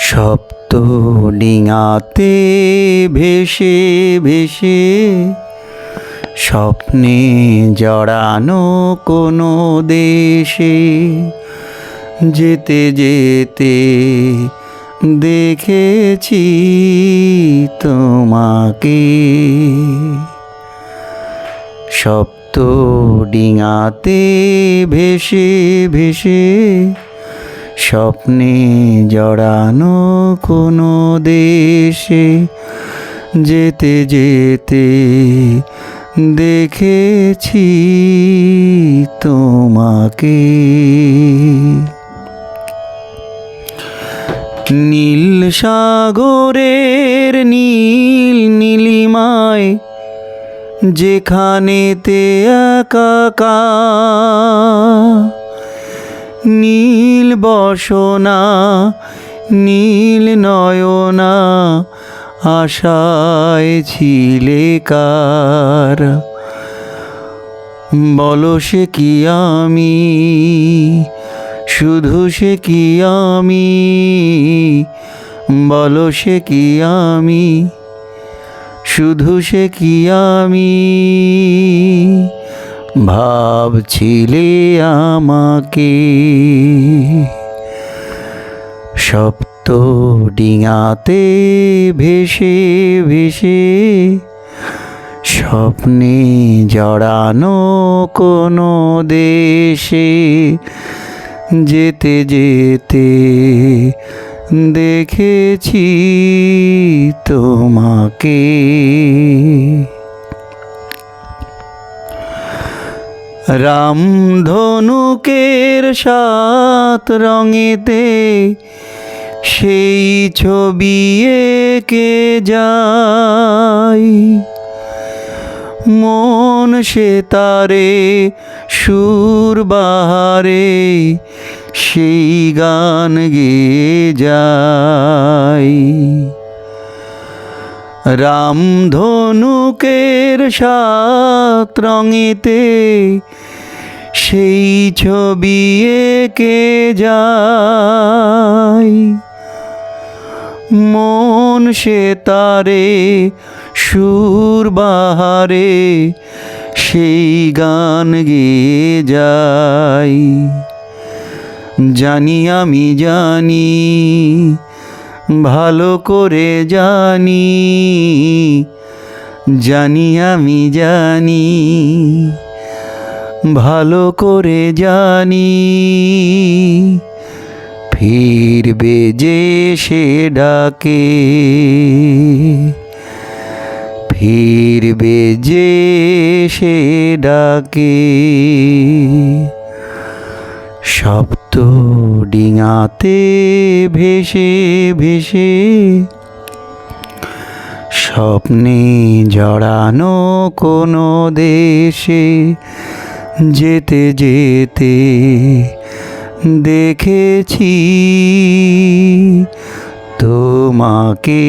সপ্ত ডিঙাতে ভেসে ভেসে স্বপ্নে জড়ানো কোনো দেশে যেতে যেতে দেখেছি তোমাকে। সপ্ত ডিঙাতে ভেসে ভেসে স্বপ্নে জড়ানো কোনো দেশে যেতে যেতে দেখেছি তোমাকে। নীল সাগরের নীল নীলিমায় যেখানেতে একাকা নীল বসনা, নীল নয়না, আশায় ছিলে কার? বলো সে কি আমি? শুধু সে কি আমি? বলো সে কি আমি? শুধু সে কি আমি? ভাবছিলে আমাকে। সপ্ত ডিঙাতে ভেসে ভেসে স্বপ্নে জড়ানো কোনো দেশে। যেতে যেতে দেখেছি তোমাকে। রামধনুকের সাত রঙেতে সেই ছবি এঁকে যাই মন সে তারে, সুর বাহারে সেই গান গেয়ে যায়। রামধনুকের সাত রঙেতে সেই ছবি এঁকে যায়। মন সে তারে, সুর বাহারে সেই গান গেয়ে যাই জানি আমি জানি ভালো করে জানি জানি আমি জানি, ভালো করে জানি, ফিরবে যে সে ডাকে, ফিরবে যে সে ডাকে সপ্ত ডিঙাতে ভেসে ভেসে স্বপ্নে জড়ানো কোনো দেশে যেতে যেতে দেখেছি তোমাকে।